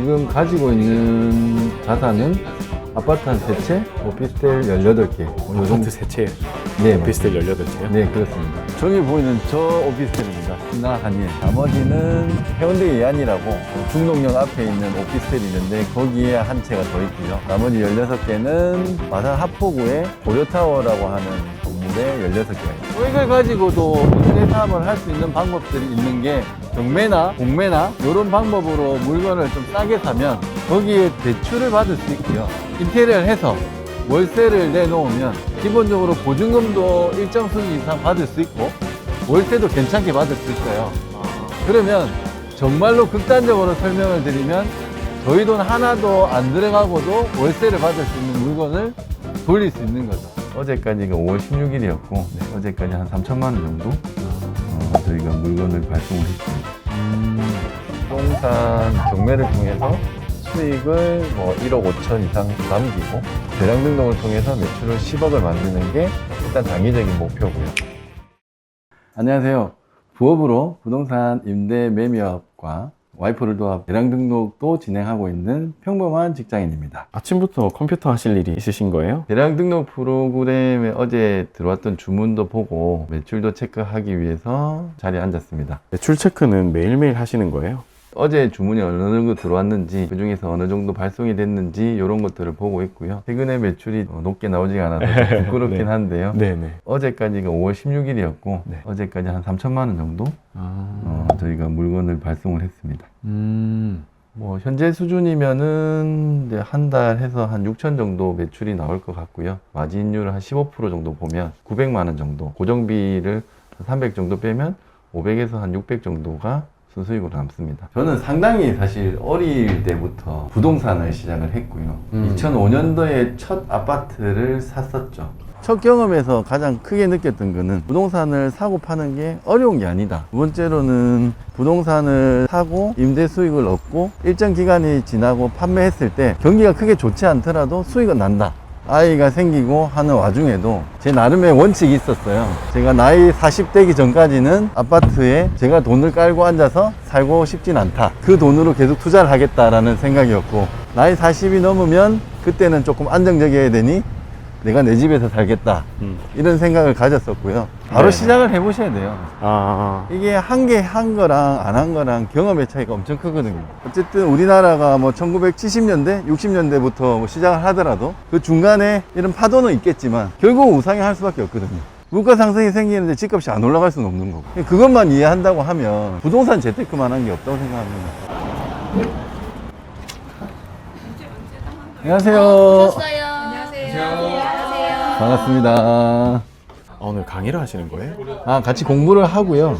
지금 가지고 있는 자산은 아파트 한 세 채, 오피스텔 18개. 요 정도. 아파트 세 채, 네, 오피스텔 18채요? 네, 그렇습니다. 저기 보이는 저 오피스텔입니다. 신나 한일. 나머지는 해운대 예안이라고 중동역 앞에 있는 오피스텔이 있는데 거기에 한 채가 더 있고요. 나머지 16개는 마산 하포구의 고려타워라고 하는 건물에 16개가 있습니다. 소액을 가지고도 사업을 할 수 있는 방법들이 있는 게 경매나 공매나 이런 방법으로 물건을 좀 싸게 사면 거기에 대출을 받을 수 있고요. 인테리어를 해서 월세를 내놓으면 기본적으로 보증금도 일정 수준 이상 받을 수 있고 월세도 괜찮게 받을 수 있어요. 그러면 정말로 극단적으로 설명을 드리면 저희 돈 하나도 안 들어가고도 월세를 받을 수 있는 물건을 돌릴 수 있는 거죠. 어제까지가 5월 16일이었고 어제까지 한 3천만 원 정도 어, 저희가 물건을 발송을 했습니다. 부동산 경매를 통해서 수익을 뭐 1억 5천 이상 남기고 대량 등록을 통해서 매출을 10억을 만드는 게 일단 단기적인 목표고요. 안녕하세요. 부업으로 부동산 임대 매매업과 와이프를 도와 대량 등록도 진행하고 있는 평범한 직장인입니다. 아침부터 컴퓨터 하실 일이 있으신 거예요? 대량 등록 프로그램에 어제 들어왔던 주문도 보고 매출도 체크하기 위해서 자리에 앉았습니다. 매출 체크는 매일매일 하시는 거예요? 어제 주문이 어느 정도 들어왔는지 그 중에서 어느 정도 발송이 됐는지 이런 것들을 보고 있고요. 최근에 매출이 어, 높게 나오지가 않아서 좀 부끄럽긴 네. 한데요. 네네. 어제까지가 5월 16일이었고 네. 어제까지 한 3천만 원 정도 아, 어, 저희가 물건을 발송을 했습니다. 음, 뭐 현재 수준이면은 이제 한 달 해서 한 6천 정도 매출이 나올 것 같고요. 마진율 한15% 정도 보면 900만 원 정도, 고정비를 300 정도 빼면 500에서 한 600 정도가 순수익으로 남습니다. 저는 상당히 사실 어릴 때부터 부동산을 시작을 했고요. 음. 2005년도에 첫 아파트를 샀었죠. 첫 경험에서 가장 크게 느꼈던 거는 부동산을 사고 파는 게 어려운 게 아니다. 두 번째로는 부동산을 사고 임대 수익을 얻고 일정 기간이 지나고 판매했을 때 경기가 크게 좋지 않더라도 수익은 난다. 아이가 생기고 하는 와중에도 제 나름의 원칙이 있었어요. 제가 나이 40대기 전까지는 아파트에 제가 돈을 깔고 앉아서 살고 싶진 않다. 그 돈으로 계속 투자를 하겠다라는 생각이었고, 나이 40이 넘으면 그때는 조금 안정적이어야 되니 내가 내 집에서 살겠다. 음. 이런 생각을 가졌었고요. 바로 네. 시작을 해보셔야 돼요. 아, 이게 한 개 한 거랑 안 한 거랑 경험의 차이가 엄청 크거든요. 어쨌든 우리나라가 뭐 1970년대, 60년대부터 뭐 시작을 하더라도 그 중간에 이런 파도는 있겠지만 결국 우상향 할 수밖에 없거든요. 물가 상승이 생기는데 집값이 안 올라갈 수는 없는 거고. 그것만 이해한다고 하면 부동산 재테크만 한 게 없다고 생각합니다. 안녕하세요. 오셨어 반갑습니다. 아, 오늘 강의를 하시는 거예요? 아, 같이 공부를 하고요.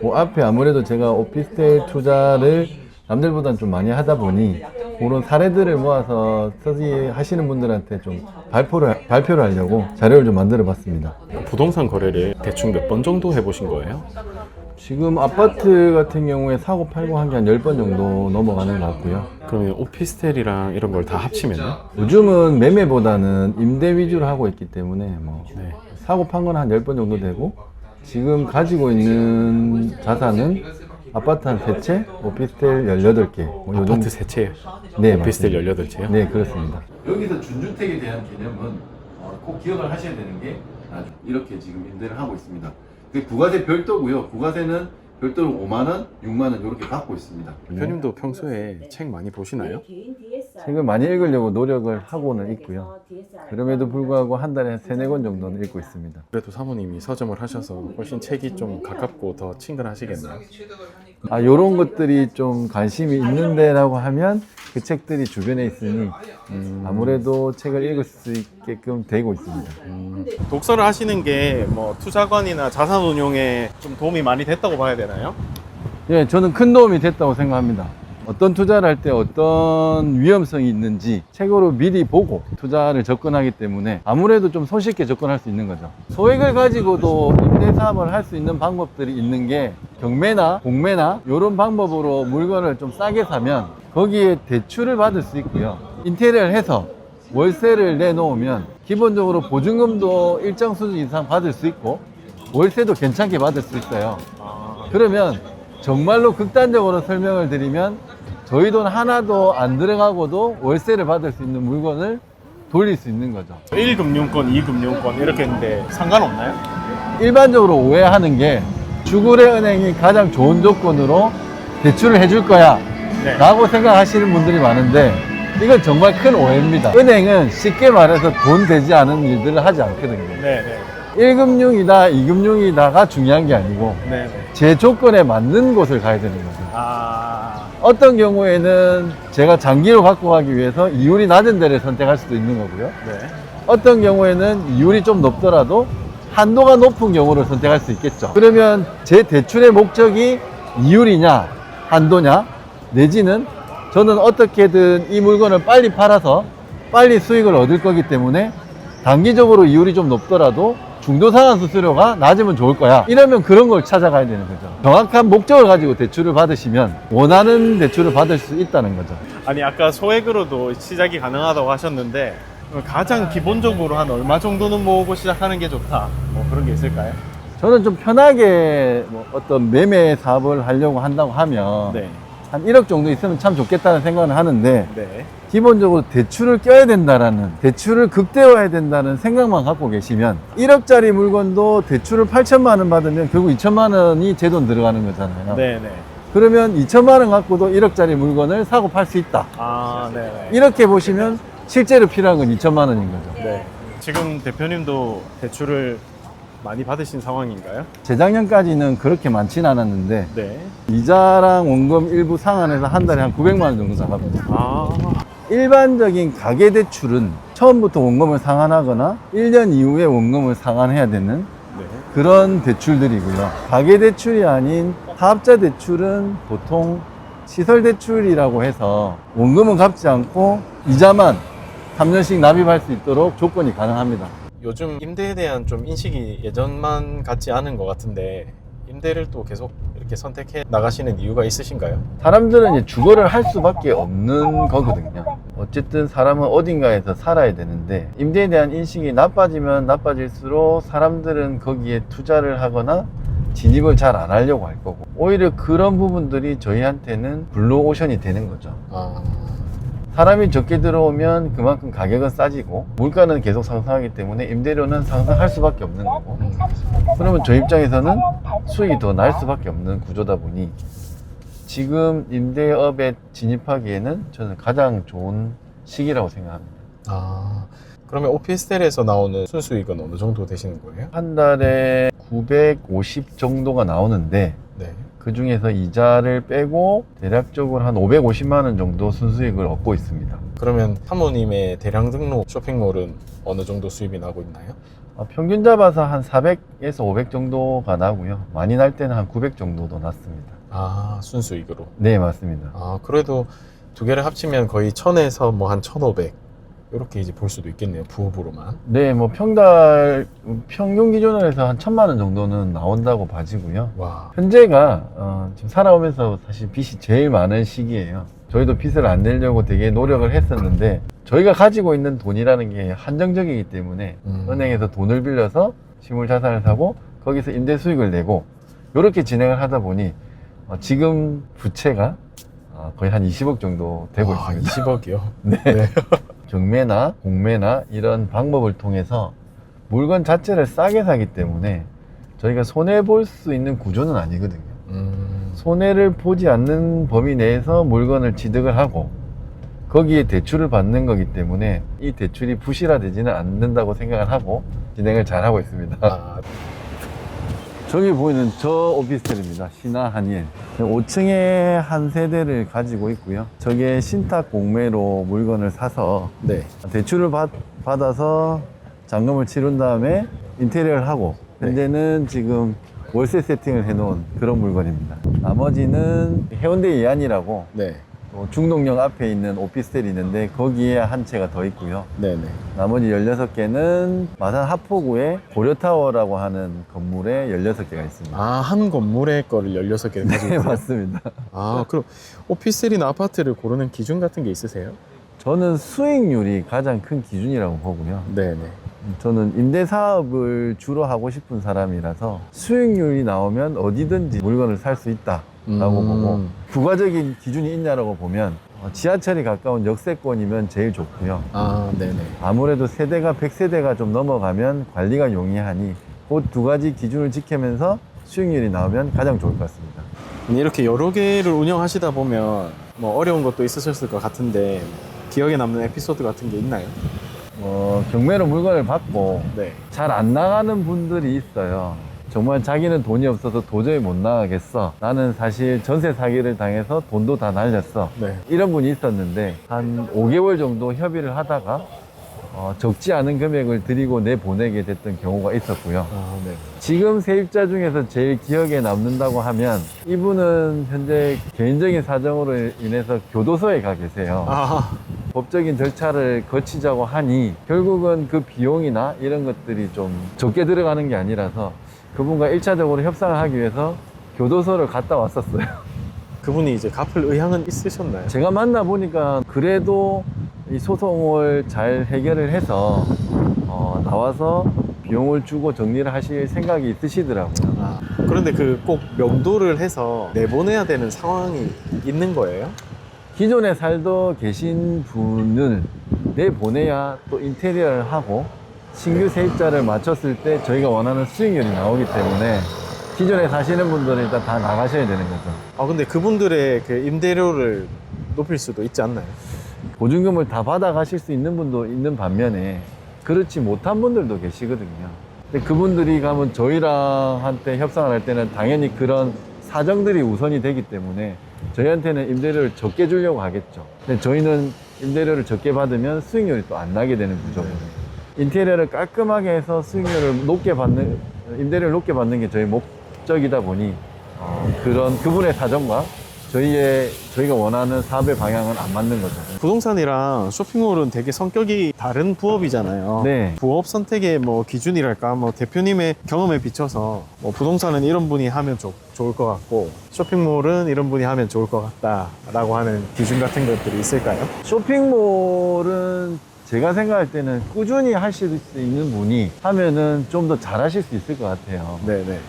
그 앞에 아무래도 제가 오피스텔 투자를 남들보다는 좀 많이 하다 보니 그런 사례들을 모아서 서지 하시는 분들한테 좀 발표를, 발표를 하려고 자료를 좀 만들어 봤습니다. 부동산 거래를 대충 몇 번 정도 해보신 거예요? 지금 아파트 같은 경우에 사고 팔고 한 게 한 10번 정도 넘어가는 것 같고요. 그러면 오피스텔이랑 이런 걸 다 합치면요? 요즘은 매매보다는 임대 위주로 하고 있기 때문에 뭐 네. 사고 판 건 한 10번 정도 되고 지금 가지고 있는 자산은 아파트 한 3채, 오피스텔 18개. 뭐요 아파트. 세 채, 네, 오피스텔 맞습니다. 18채요? 네, 그렇습니다. 여기서 준주택에 대한 개념은 어, 꼭 기억을 하셔야 되는 게 아, 이렇게 지금 임대를 하고 있습니다. 그 부가세 별도고요. 부가세는 별도로 5만 원, 6만 원 이렇게 받고 있습니다. 대표님도 평소에 책 많이 보시나요? 책을 많이 읽으려고 노력을 하고는 있고요. 그럼에도 불구하고 한 달에 세네 권 정도는 읽고 있습니다. 그래도 사모님이 서점을 하셔서 훨씬 책이 좀 가깝고 더 친근하시겠네요. 아, 요런 것들이 좀 관심이 있는데라고 하면 그 책들이 주변에 있으니 음, 아무래도 책을 읽을 수 있게끔 되고 있습니다. 음, 독서를 하시는 게 뭐 투자관이나 자산 운용에 좀 도움이 많이 됐다고 봐야 되나요? 예, 저는 큰 도움이 됐다고 생각합니다. 어떤 투자를 할 때 어떤 위험성이 있는지 책으로 미리 보고 투자를 접근하기 때문에 아무래도 좀 손쉽게 접근할 수 있는 거죠. 소액을 가지고도 임대 사업을 할 수 있는 방법들이 있는 게 경매나 공매나 이런 방법으로 물건을 좀 싸게 사면 거기에 대출을 받을 수 있고요. 인테리어를 해서 월세를 내놓으면 기본적으로 보증금도 일정 수준 이상 받을 수 있고 월세도 괜찮게 받을 수 있어요. 그러면 정말로 극단적으로 설명을 드리면 저희 돈 하나도 안 들어가고도 월세를 받을 수 있는 물건을 돌릴 수 있는 거죠. 1금융권, 2금융권 이렇게 했는데 상관없나요? 일반적으로 오해하는 게 주거래 은행이 가장 좋은 조건으로 대출을 해줄 거야 네. 라고 생각하시는 분들이 많은데 이건 정말 큰 오해입니다. 은행은 쉽게 말해서 돈 되지 않은 일들을 하지 않거든요. 네 네. 1금융이다, 2금융이다가 중요한 게 아니고 네 네. 제 조건에 맞는 곳을 가야 되는 거죠. 아, 어떤 경우에는 제가 장기로 갖고 가기 위해서 이율이 낮은 데를 선택할 수도 있는 거고요. 네. 어떤 경우에는 이율이 좀 높더라도 한도가 높은 경우를 선택할 수 있겠죠. 그러면 제 대출의 목적이 이율이냐, 한도냐, 내지는 저는 어떻게든 이 물건을 빨리 팔아서 빨리 수익을 얻을 거기 때문에 단기적으로 이율이 좀 높더라도 중도상환 수수료가 낮으면 좋을 거야. 이러면 그런 걸 찾아가야 되는 거죠. 정확한 목적을 가지고 대출을 받으시면 원하는 대출을 받을 수 있다는 거죠. 아니 아까 소액으로도 시작이 가능하다고 하셨는데 가장 기본적으로 한 얼마 정도는 모으고 시작하는 게 좋다. 뭐 그런 게 있을까요? 저는 좀 편하게 뭐 어떤 매매 사업을 하려고 한다고 하면 네. 한 1억 정도 있으면 참 좋겠다는 생각을 하는데 네. 기본적으로 대출을 껴야 된다라는 대출을 극대화해야 된다는 생각만 갖고 계시면 1억짜리 물건도 대출을 8천만 원 받으면 결국 2천만 원이 제 돈 들어가는 거잖아요. 네네. 그러면 2천만 원 갖고도 1억짜리 물건을 사고 팔 수 있다. 아, 네네. 이렇게 보시면 실제로 필요한 건 2천만 원인 거죠. 네. 지금 대표님도 대출을 많이 받으신 상황인가요? 재작년까지는 그렇게 많지는 않았는데 네. 이자랑 원금 일부 상환해서 한 달에 한 900만 원 정도 나갑니다. 아, 일반적인 가계 대출은 처음부터 원금을 상환하거나 1년 이후에 원금을 상환해야 되는 네. 그런 대출들이고요. 가계 대출이 아닌 사업자 대출은 보통 시설 대출이라고 해서 원금은 갚지 않고 이자만 3년씩 납입할 수 있도록 조건이 가능합니다. 요즘 임대에 대한 좀 인식이 예전만 같지 않은 것 같은데 임대를 또 계속 이렇게 선택해 나가시는 이유가 있으신가요? 사람들은 이제 주거를 할 수밖에 없는 거거든요. 어쨌든 사람은 어딘가에서 살아야 되는데 임대에 대한 인식이 나빠지면 나빠질수록 사람들은 거기에 투자를 하거나 진입을 잘 안 하려고 할 거고 오히려 그런 부분들이 저희한테는 블루오션이 되는 거죠. 아, 사람이 적게 들어오면 그만큼 가격은 싸지고 물가는 계속 상승하기 때문에 임대료는 상승할 수밖에 없는 거고 그러면 저 입장에서는 수익이 더 날 수밖에 없는 구조다 보니 지금 임대업에 진입하기에는 저는 가장 좋은 시기라고 생각합니다. 아. 그러면 오피스텔에서 나오는 순수익은 어느 정도 되시는 거예요? 한 달에 950 정도가 나오는데 네. 그 중에서 이자를 빼고 대략적으로 한 550만 원 정도 순수익을 얻고 있습니다. 그러면 사모님의 대량 등록 쇼핑몰은 어느 정도 수입이 나고 있나요? 어, 평균 잡아서 한 400에서 500 정도가 나고요. 많이 날 때는 한 900 정도도 났습니다. 아, 순수익으로. 네, 맞습니다. 아, 그래도 두 개를 합치면 거의 1000에서 뭐 한 1500. 이렇게 이제 볼 수도 있겠네요. 부업으로만. 네, 뭐 평달 평균 기준으로 해서 한 천만 원 정도는 나온다고 봐지고요. 와. 현재가 어, 지금 살아오면서 사실 빚이 제일 많은 시기예요. 저희도 빚을 안 내려고 되게 노력을 했었는데 저희가 가지고 있는 돈이라는 게 한정적이기 때문에 음. 은행에서 돈을 빌려서 실물 자산을 사고 거기서 임대 수익을 내고 이렇게 진행을 하다 보니 어, 지금 부채가 어, 거의 한 20억 정도 되고 와, 있습니다. 20억이요. 네. 네. 경매나 공매나 이런 방법을 통해서 물건 자체를 싸게 사기 때문에 저희가 손해 볼 수 있는 구조는 아니거든요. 음. 손해를 보지 않는 범위 내에서 물건을 취득을 하고 거기에 대출을 받는 거기 때문에 이 대출이 부실화되지는 않는다고 생각을 하고 진행을 잘 하고 있습니다. 아, 저기 보이는 저 오피스텔입니다. 신화 한일. 5층에 한 세대를 가지고 있고요. 저게 신탁 공매로 물건을 사서 네. 대출을 받, 받아서 잔금을 치른 다음에 인테리어를 하고 네. 현재는 지금 월세 세팅을 해놓은 그런 물건입니다. 나머지는 해운대 이안이라고 네. 또 중동역 앞에 있는 오피스텔이 있는데 거기에 한 채가 더 있고요. 네네. 나머지 16개는 마산 하포구의 고려타워라고 하는 건물에 16개가 있습니다. 아, 한 건물에 거를 16개를 가지고 네, 있어요? 맞습니다. 아, 그럼 오피스텔이나 아파트를 고르는 기준 같은 게 있으세요? 저는 수익률이 가장 큰 기준이라고 보고요. 네네. 저는 임대 사업을 주로 하고 싶은 사람이라서 수익률이 나오면 어디든지 물건을 살 수 있다. 음. 보고 부가적인 기준이 있냐라고 보면 어, 지하철이 가까운 역세권이면 제일 좋고요. 아, 네네. 아무래도 세대가 100세대가 좀 넘어가면 관리가 용이하니 그 두 가지 기준을 지키면서 수익률이 나오면 가장 좋을 것 같습니다. 이렇게 여러 개를 운영하시다 보면 뭐 어려운 것도 있으셨을 것 같은데 기억에 남는 에피소드 같은 게 있나요? 어, 경매로 물건을 받고 네. 잘 안 나가는 분들이 있어요. 정말 자기는 돈이 없어서 도저히 못 나가겠어. 나는 사실 전세 사기를 당해서 돈도 다 날렸어. 네. 이런 분이 있었는데 한 5개월 정도 협의를 하다가 어, 적지 않은 금액을 드리고 내보내게 됐던 경우가 있었고요. 아, 네. 지금 세입자 중에서 제일 기억에 남는다고 하면 이분은 현재 개인적인 사정으로 인해서 교도소에 가 계세요. 아, 법적인 절차를 거치자고 하니 결국은 그 비용이나 이런 것들이 좀 적게 들어가는 게 아니라서 그분과 일차적으로 협상을 하기 위해서 교도소를 갔다 왔었어요. 그분이 이제 갚을 의향은 있으셨나요? 제가 만나보니까 그래도 이 소송을 잘 해결을 해서 어, 나와서 비용을 주고 정리를 하실 생각이 있으시더라고요. 아, 그런데 그 꼭 명도를 해서 내보내야 되는 상황이 있는 거예요? 기존에 살도 계신 분을 내보내야 또 인테리어를 하고 신규 세입자를 맞췄을 때 저희가 원하는 수익률이 나오기 때문에 기존에 사시는 분들은 일단 다 나가셔야 되는 거죠. 아, 근데 그분들의 그 임대료를 높일 수도 있지 않나요? 보증금을 다 받아가실 수 있는 분도 있는 반면에 그렇지 못한 분들도 계시거든요. 근데 그분들이 가면 저희랑 한테 협상을 할 때는 당연히 그런 사정들이 우선이 되기 때문에 저희한테는 임대료를 적게 주려고 하겠죠. 근데 저희는 임대료를 적게 받으면 수익률이 또 안 나게 되는 구조거든요. 인테리어를 깔끔하게 해서 수익률을 높게 받는, 임대료를 높게 받는 게 저희 목적이다 보니 어, 그런 그분의 사정과 저희의 저희가 원하는 사업의 방향은 안 맞는 거죠. 부동산이랑 쇼핑몰은 되게 성격이 다른 부업이잖아요. 네. 부업 선택의 뭐 기준이랄까, 뭐 대표님의 경험에 비춰서 뭐 부동산은 이런 분이 하면 좋, 좋을 것 같고 쇼핑몰은 이런 분이 하면 좋을 것 같다라고 하는 기준 같은 것들이 있을까요? 쇼핑몰은 제가 생각할 때는 꾸준히 하실 수 있는 분이 하면은 좀 더 잘하실 수 있을 것 같아요. 네네.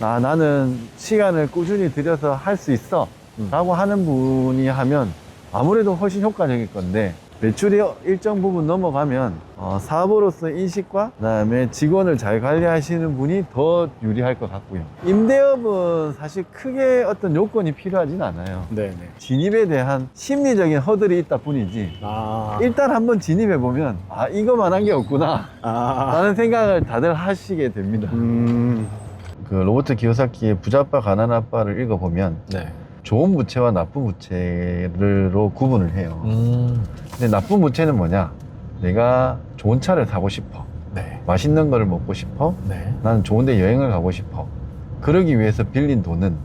아, 나는 시간을 꾸준히 들여서 할 수 있어. 음. 라고 하는 분이 하면 아무래도 훨씬 효과적일 건데 매출이 일정 부분 넘어가면 어, 사업으로서 인식과 그다음에 직원을 잘 관리하시는 분이 더 유리할 것 같고요. 임대업은 사실 크게 어떤 요건이 필요하진 않아요. 네네. 진입에 대한 심리적인 허들이 있다 뿐이지 아. 일단 한번 진입해 보면 아 이거만 한 게 없구나 아. 라는 생각을 다들 하시게 됩니다. 음. 그 로버트 기요사키의 부자빠 가난 아빠를 읽어보면 네. 좋은 부채와 나쁜 부채로 구분을 해요. 음. 근데 나쁜 부채는 뭐냐? 내가 좋은 차를 사고 싶어. 네. 맛있는 거를 먹고 싶어. 네. 나는 좋은데 여행을 가고 싶어. 그러기 위해서 빌린 돈은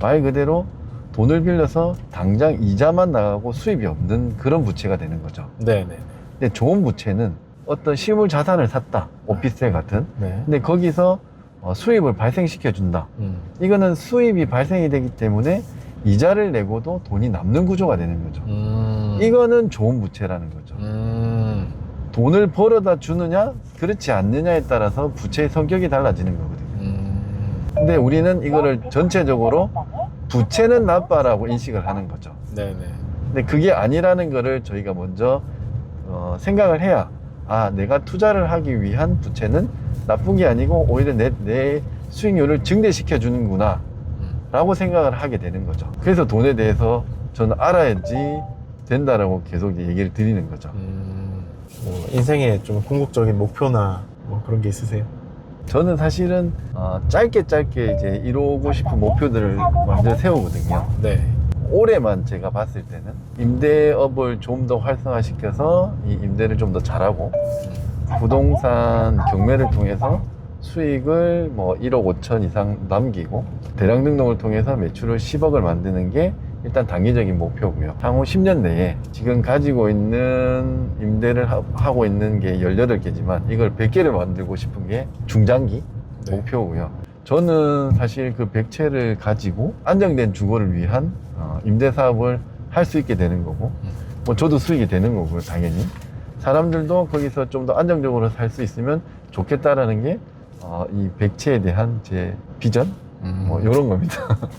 말 그대로 돈을 빌려서 당장 이자만 나가고 수입이 없는 그런 부채가 되는 거죠. 네 네. 근데 좋은 부채는 어떤 실물 자산을 샀다. 오피스텔 같은. 네. 근데 거기서 어, 수입을 발생시켜 준다. 음. 이거는 수입이 발생이 되기 때문에 이자를 내고도 돈이 남는 구조가 되는 거죠. 음. 이거는 좋은 부채라는 거죠. 음. 돈을 벌어다 주느냐, 그렇지 않느냐에 따라서 부채의 성격이 달라지는 거거든요. 음. 근데 우리는 이거를 전체적으로 부채는 나빠라고 인식을 하는 거죠. 네네. 근데 그게 아니라는 거를 저희가 먼저 어, 생각을 해야 아 내가 투자를 하기 위한 부채는 나쁜 게 아니고 오히려 내, 내 수익률을 증대시켜 주는구나 음. 라고 생각을 하게 되는 거죠 그래서 돈에 대해서 저는 알아야지 된다라고 계속 얘기를 드리는 거죠 음. 뭐 인생에 좀 궁극적인 목표나 뭐 그런 게 있으세요? 저는 사실은 어, 짧게 짧게 이제 이루고 싶은 목표들을 먼저 세우거든요 네. 올해만 제가 봤을 때는 임대업을 좀 더 활성화시켜서 이 임대를 좀 더 잘하고 부동산 경매를 통해서 수익을 뭐 1억 5천 이상 남기고 대량 등록을 통해서 매출을 10억을 만드는 게 일단 단기적인 목표고요. 향후 10년 내에 지금 가지고 있는 임대를 하- 하고 있는 게 18개지만 이걸 100개를 만들고 싶은 게 중장기 네. 목표고요. 저는 사실 그 100채를 가지고 안정된 주거를 위한 어, 임대 사업을 할 수 있게 되는 거고 뭐 저도 수익이 되는 거고요, 당연히. 사람들도 거기서 좀 더 안정적으로 살 수 있으면 좋겠다라는 게, 어, 이 백채에 대한 제 비전? 뭐, 요런 겁니다.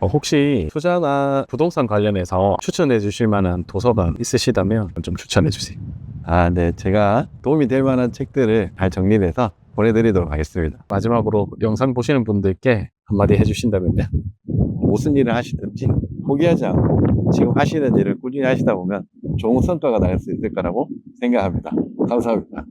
어, 혹시 투자나 부동산 관련해서 추천해 주실 만한 도서관 있으시다면 좀 추천해 주세요. 아, 네. 제가 도움이 될 만한 책들을 잘 정리를 해서 보내드리도록 하겠습니다. 마지막으로 영상 보시는 분들께 한마디 해주신다면요. 무슨 일을 하시든지 포기하지 않고 지금 하시는 일을 꾸준히 하시다 보면 좋은 성과가 날 수 있을 거라고 생각합니다. 감사합니다.